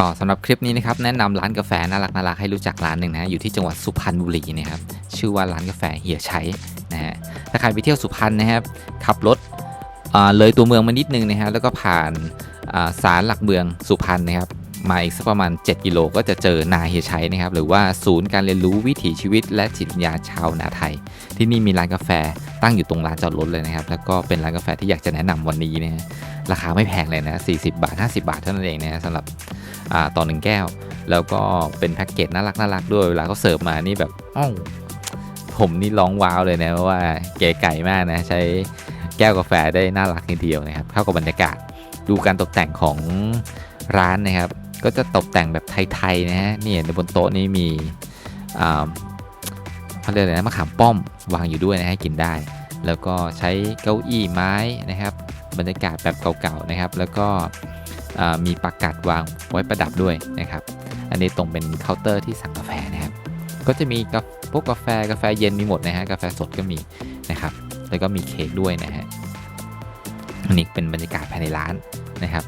ก็สำหรับคลิปนี้นะครับแนะนำร้านกาแฟน่ารักน่ารักให้รู้จักร้านหนึ่งนะอยู่ที่จังหวัดสุพรรณบุรีนะครับชื่อว่าร้านกาแฟเฮียชัยนะฮะถ้าใครไปเที่ยวสุพรรณนะครับขับรถเลยตัวเมืองมานิดนึงนะฮะแล้วก็ผ่านอ่าศาลหลักเมืองสุพรรณนะครับมาอีกสักประมาณ 7 กิโลก็จะเจอนาเฮียชัยนะครับหรือว่าศูนย์การเรียนรู้วิถีชีวิตและจิตวิญญาชาวนาไทย ที่นี่มีร้านกาแฟ ตั้งอยู่ตรงลานจอดรถเลยนะครับ แล้วก็เป็นร้านกาแฟที่อยากจะแนะนำวันนี้นะฮะราคาไม่แพงเลยนะ40 บาท 50 บาทเท่านั้นเองนะฮะสำหรับอ่าต่อหนึ่งแก้ว แล้วก็เป็นแพ็กเกจน่ารักน่ารักด้วยเวลาเขาเสิร์ฟมานี่แบบอ้าวผมนี่ร้องว้าวเลยนะเพราะว่าเก๋ไก่มากนะใช้แก้วกาแฟได้น่ารักทีเดียวนะครับเข้ากับบรรยากาศดูการตกแต่งของร้านนะครับ ก็จะตกแต่งแบบไทยๆนะฮะนี่ในบนโต๊ะนี้มีอ่า เขาเรียกอะไรนะมะขามป้อมวางอยู่ด้วยนะให้กินได้ แล้วก็ใช้เก้าอี้ไม้นะครับ บรรยากาศแบบเก่าๆนะครับ แล้วก็มีประกาศวางไว้ประดับด้วยนะครับ อันนี้ตรงเป็นเคาน์เตอร์ที่สั่งกาแฟนะครับ ก็จะมีกาพวกกาแฟกาแฟเย็นมีหมดนะฮะกาแฟสดก็มีนะครับ แล้วก็มีเค้กด้วยนะฮะอันนี้เป็นบรรยากาศภายในร้านนะครับ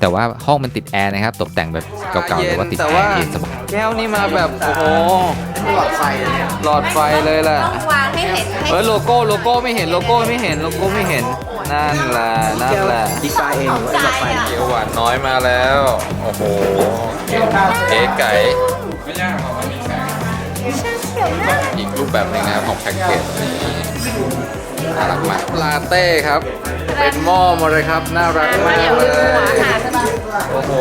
แต่ว่าห้องมันติดแอร์นะครับ ตกแต่งแบบเก่าๆแต่ว่าติดแอร์เย็นสบายแก้วนี่มาแบบโอ้โห ลอดไฟเลยหลอดไฟเลยแหละต้องวางให้เห็นให้เฮ้ยโลโก้โลโก้ไม่เห็นโลโก้ไม่เห็นโลโก้ไม่เห็นนั่นแหละนั่นแหละดีไซน์เองหรือว่าหลอดไฟเกี๊ยวหวานน้อยมาแล้ว โอ้โหเก๋ไก่อีกรูปแบบหนึงนะครับของแพ็กเกจน่ารักมากลาเต้ครับ เป็นหม้อมาเลยครับ น่ารักมากเลยโอ้โห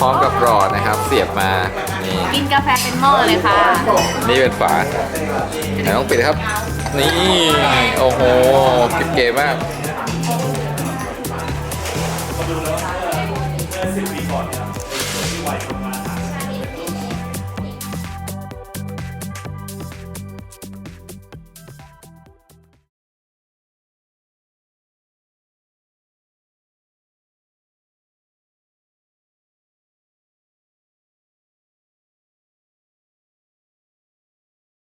พร้อมกับหลอดนะครับ เสียบมา นี่ กินกาแฟเป็นหม้อเลยค่ะ นี่เป็นฝาไหนต้องปิดครับ นี่ โอ้โหกิบเก๋มากน